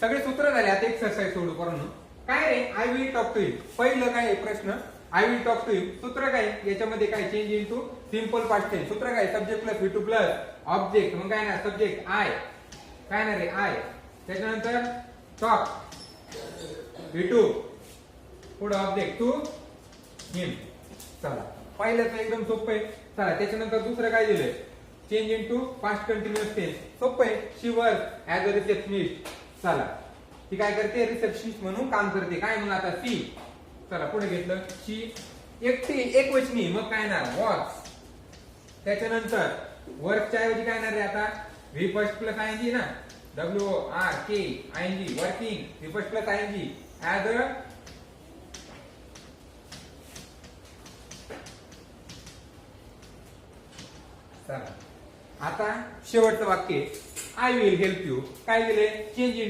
सगळे सूत्र झाले आता एक्सरसाइज सोडू करून काय रे? I will talk to you पहिलं काय प्रश्न? I will talk to you सूत्र काय याच्यामध्ये काय change into simple past tense सूत्र काय subject plus V two plus object मग काय ना सब्जेक्ट आय काय ना रे? आय त्याच्यानंतर टॉक व्ही टू पुढे ऑब्जेक्ट टू हिम चला. पहिलं तर एकदम सोपं आहे. चला त्याच्यानंतर दुसरं काय दिलंय? Change into past continuous tense सोपं आहे. शिवर ऍज अ रिसेप्शनिस्ट चला. ती काय करते? रिसेप्शनिस्ट म्हणून काम करते. काय म्हणून आता? सी. चला पुढे घेतलं. शी एकटी एक वचनी. मग काय ना वॉच त्याच्यानंतर वर्कच्या ऐवजी काय येणार रे आता? V first plus I G ना? W R K I N G working V first plus I G as a आता शेवटचं वाक्य. आय विल हेल्प यू काय दिले चेंज इन